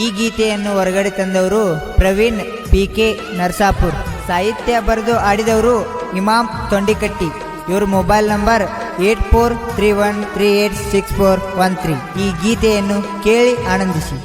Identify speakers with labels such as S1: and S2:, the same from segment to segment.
S1: ಈ ಗೀತೆಯನ್ನು ಹೊರಗಡೆ ತಂದವರು ಪ್ರವೀಣ್ ಪಿ ಕೆ ನರ್ಸಾಪುರ್. ಸಾಹಿತ್ಯ ಬರೆದು ಆಡಿದವರು ಇಮಾಮ್ ತೊಂಡಿಕಟ್ಟಿ. ಇವ್ರ mobile number eight four three one three eight six four one three. ಈ ಗೀತೆಯನ್ನು ಕೇಳಿ ಆನಂದಿಸಿ.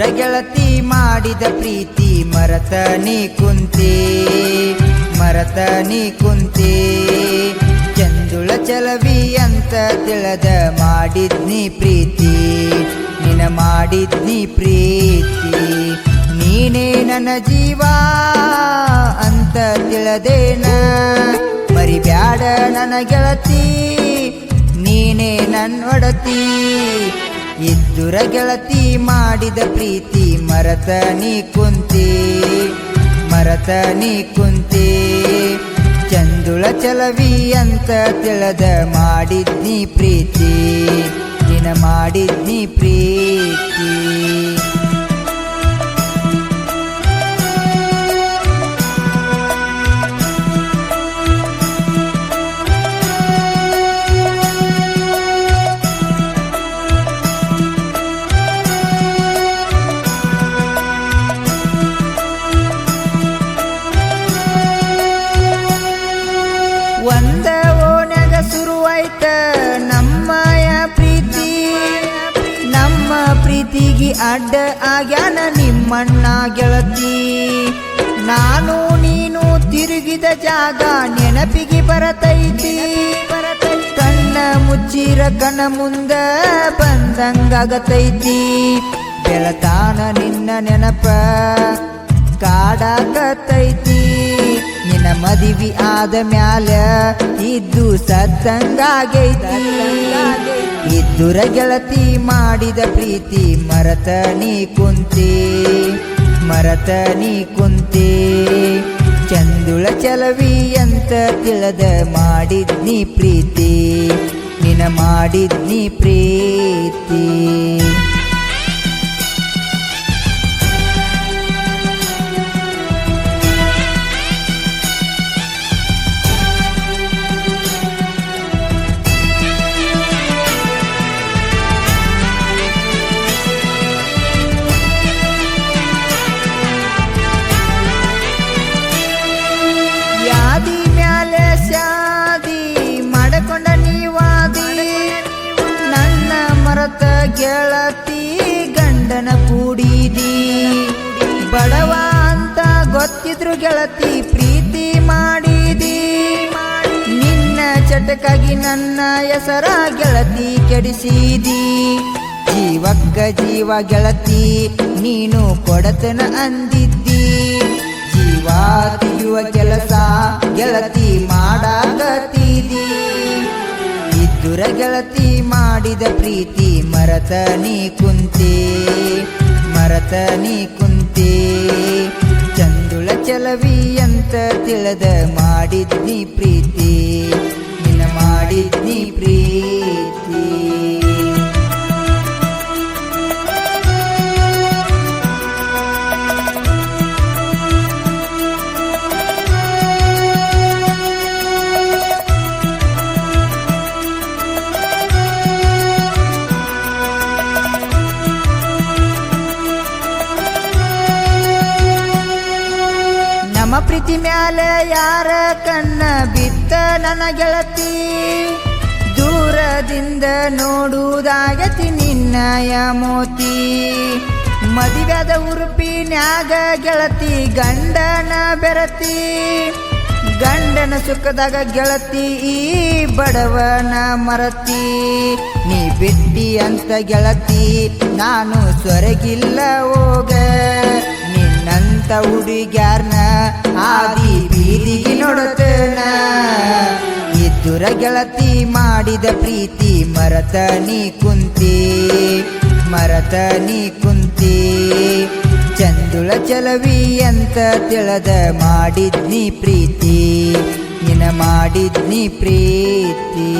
S1: ಇದ್ದುರ ಗೆಳತಿ ಮಾಡಿದ ಪ್ರೀತಿ, ಮರತ ನೀ ಕುಂತಿ, ಮರತ ನೀ ಕುಂತಿ. ಚಂದುಳ ಚಲವಿ ಅಂತ ತಿಳದ ಮಾಡಿದ್ನಿ ಪ್ರೀತಿ ನಿನ ಮಾಡಿದ್ನಿ ಪ್ರೀತಿ. ನೀನೇ ನನ್ನ ಜೀವ ಅಂತ ತಿಳದೇನ, ಮರಿಬ್ಯಾಡ ನನ್ನ ಗೆಳತಿ, ನೀನೇ ನನ್ನೊಡತಿ ಇದ್ದುರ ಗೆಳತಿ ಮಾಡಿದ ಪ್ರೀತಿ, ಮರತ ನೀ ಕುಂತಿ, ಮರತ ನೀ ಕುಂತಿ. ಚಂದುಳ ಚಲವಿ ಅಂತ ತಿಳದ ಮಾಡಿದ್ನಿ ಪ್ರೀತಿ ದಿನ ಮಾಡಿದ್ನಿ ಪ್ರೀತಿ. ಪ್ರೀತಿಗೆ ಅಡ್ಡ ಆಗ್ಯಾನ ನಿಮ್ಮಣ್ಣ ಗೆಳತಿ. ನಾನು ನೀನು ತಿರುಗಿದ ಜಾಗ ನೆನಪಿಗೆ ಬರತೈತಿ. ಕಣ್ಣ ಮುಚ್ಚಿರ ಕಣ ಮುಂದ ಬಂದಂಗಾಗತೈತಿ. ಬೆಳತಾನ ನಿನ್ನ ನೆನಪ ಕಾಡಾಕತೈತಿ. ನಿನ್ನ ಮದಿವಿ ಆದ ಮ್ಯಾಲ ಇದ್ದು ಸತ್ತಂಗಾಗೈತಿ. ಇದ್ದುರ ಗೆಳತಿ ಮಾಡಿದ ಪ್ರೀತಿ ಮರತ ನೀ ಕುಂತಿ, ಮರತ ನೀ ಕುಂತಿ. ಚಂದುಳ ಚಲವಿ ಅಂತ ತಿಳದ ಮಾಡಿದ್ನಿ ಪ್ರೀತಿ ನಿನ ಮಾಡಿದ್ನಿ ಪ್ರೀತಿ. ಗೆಳತಿ ಗಂಡನ ಕೂಡಿದಿ. ಬಡವ ಅಂತ ಗೊತ್ತಿದ್ರು ಗೆಳತಿ ಪ್ರೀತಿ ಮಾಡಿದಿ. ನಿನ್ನ ಚಟಕಾಗಿ ನನ್ನ ಹೆಸರ ಗೆಳತಿ ಕೆಡಿಸಿದಿ. ಜೀವಕ್ಕ ಜೀವ ಗೆಳತಿ, ನೀನು ಕೊಡತನ ಅಂದಿದ್ದಿ. ಜೀವ ಕೆಲಸ ಗೆಳತಿ ಮಾಡಾಕತ್ತೀದಿ. ಇದ್ದುರ ಗೆಳತಿ ಮಾಡಿದ ಪ್ರೀತಿ, ಮರತ ನೀ ಕುಂತಿ, ಮರತ ನೀ ಕುಂತಿ. ಚಂದುಳ ಚಲವಿ ಅಂತ ತಿಳದ ಮಾಡಿದ್ನಿ ಪ್ರೀತಿ, ನಿನ್ನ ಮಾಡಿದ್ನಿ ಪ್ರೀತಿ ಪ್ರೀತಿ ಮ್ಯಾಲೆ ಯಾರ ಕಣ್ಣ ಬಿತ್ತ ನನ್ನ ಗೆಳತಿ ದೂರದಿಂದ ನೋಡುವುದಾಗತಿ ನಿನ್ನಯ ಮೋತಿ ಮದುವೆದ ಉರುಪಿನ್ಯಾಗ ಗೆಳತಿ, ಗಂಡನ ಬೆರತಿ. ಗಂಡನ ಸುಖದಾಗ ಗೆಳತಿ, ಈ ಬಡವನ ಮರತಿ. ನೀ ಬಿಟ್ಟಿ ಅಂತ ಗೆಳತಿ, ನಾನು ಸೊರಗಿಲ್ಲ ಹೋಗ. ನಿನ್ನಂತ ಹುಡುಗ್ಯಾರ್ನ ಆದಿ ಬೀದಿಗೆ ನೋಡುತ್ತೇನ. ಇದ್ದುರ ಗೆಳತಿ ಮಾಡಿದ ಪ್ರೀತಿ, ಮರತ ನೀ ಕುಂತಿ, ಮರತ ನೀ ಕುಂತಿ. ಚಂದುಳ ಚಲವಿ ಅಂತ ತಿಳದ ಮಾಡಿದ್ನಿ ಪ್ರೀತಿ ನಿನ ಮಾಡಿದ್ನಿ ಪ್ರೀತಿ.